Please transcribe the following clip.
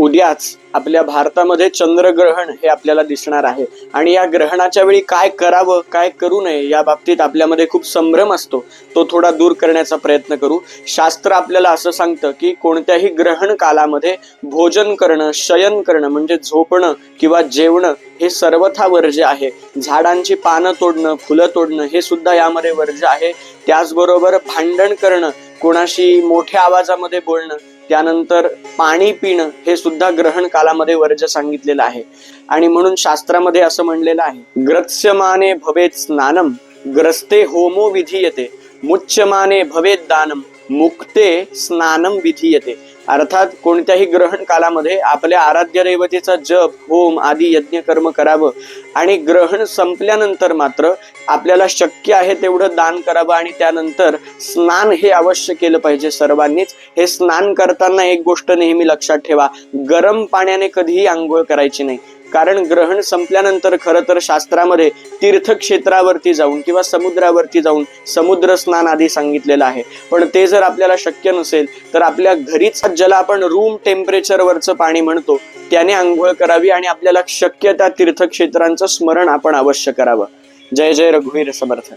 उद्याच आपल्या भारतामध्ये चंद्रग्रहण हे आपल्याला दिसणार आहे. आणि या ग्रहणाच्या वेळी काय करावं काय करू नये या बाबतीत आपल्यामध्ये खूप संभ्रम असतो. तो थोडा दूर करण्याचा प्रयत्न करू. शास्त्र आपल्याला असं सांगतं की कोणत्याही ग्रहण कालामध्ये भोजन करणं शयन करणं म्हणजे झोपणं किंवा जेवणं हे सर्वथा वर्ज्य आहे. झाडांची पानं तोडणं फुलं तोडणं हे सुद्धा यामध्ये वर्ज्य आहे. त्याचबरोबर भांडण करणं कोणाशी मोठ्या आवाजामध्ये बोलणं त्यानंतर पाणी पिणं हे सुद्धा ग्रहण कालामध्ये वर्ज सांगितलेलं आहे. आणि म्हणून शास्त्रामध्ये असं म्हणलेलं आहे ग्रत्स्यमाने भवेत स्नानम ग्रस्ते होमो विधीयते मुच्यमाने भवेत दानम मुक्ते स्नानम विधीयते. अर्थात कोणत्याही ग्रहण कालामध्ये आपल्या आराध्य दैवतेचा जप होम आदी यज्ञ कर्म करावं आणि ग्रहण संपल्यानंतर मात्र आपल्याला शक्य आहे तेवढं दान करावं आणि त्यानंतर स्नान हे अवश्य केलं पाहिजे सर्वांनीच. हे स्नान करताना एक गोष्ट नेहमी लक्षात ठेवा गरम पाण्याने कधीही आंघोळ करायची नाही. कारण ग्रहण संपल्यानंतर खरं तर शास्त्रामध्ये तीर्थक्षेत्रावरती जाऊन किंवा समुद्रावरती जाऊन समुद्र स्नान आधी सांगितलेलं आहे. पण ते जर आपल्याला शक्य नसेल तर आपल्या घरीच ज्याला आपण रूम टेम्परेचरवरचं पाणी म्हणतो त्याने आंघोळ करावी आणि आपल्याला शक्य त्या तीर्थक्षेत्रांचं स्मरण आपण अवश्य करावं. जय जय रघुवीर समर्थ.